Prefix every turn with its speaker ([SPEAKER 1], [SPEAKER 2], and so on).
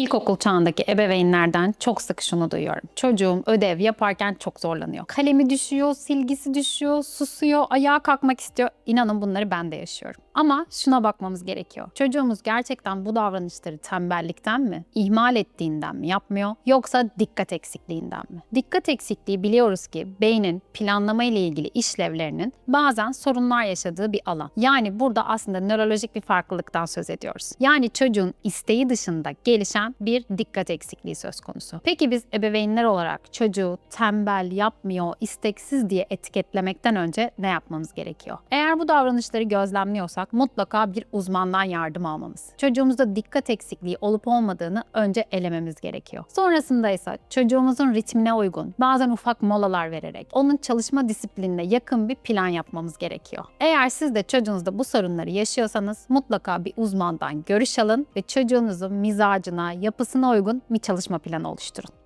[SPEAKER 1] İlkokul çağındaki ebeveynlerden çok sık şunu duyuyorum. Çocuğum ödev yaparken çok zorlanıyor. Kalemi düşüyor, silgisi düşüyor, susuyor, ayağa kalkmak istiyor. İnanın bunları ben de yaşıyorum. Ama şuna bakmamız gerekiyor. Çocuğumuz gerçekten bu davranışları tembellikten mi, ihmal ettiğinden mi yapmıyor yoksa dikkat eksikliğinden mi? Dikkat eksikliği biliyoruz ki beynin planlama ile ilgili işlevlerinin bazen sorunlar yaşadığı bir alan. Yani burada aslında nörolojik bir farklılıktan söz ediyoruz. Yani çocuğun isteği dışında gelişen bir dikkat eksikliği söz konusu. Peki biz ebeveynler olarak çocuğu tembel, yapmıyor, isteksiz diye etiketlemekten önce ne yapmamız gerekiyor? Eğer bu davranışları gözlemliyorsak mutlaka bir uzmandan yardım almamız. Çocuğumuzda dikkat eksikliği olup olmadığını önce elememiz gerekiyor. Sonrasında ise çocuğumuzun ritmine uygun, bazen ufak molalar vererek onun çalışma disiplinine yakın bir plan yapmamız gerekiyor. Eğer siz de çocuğunuzda bu sorunları yaşıyorsanız mutlaka bir uzmandan görüş alın ve çocuğunuzun mizacına, yapısına uygun bir çalışma planı oluşturun.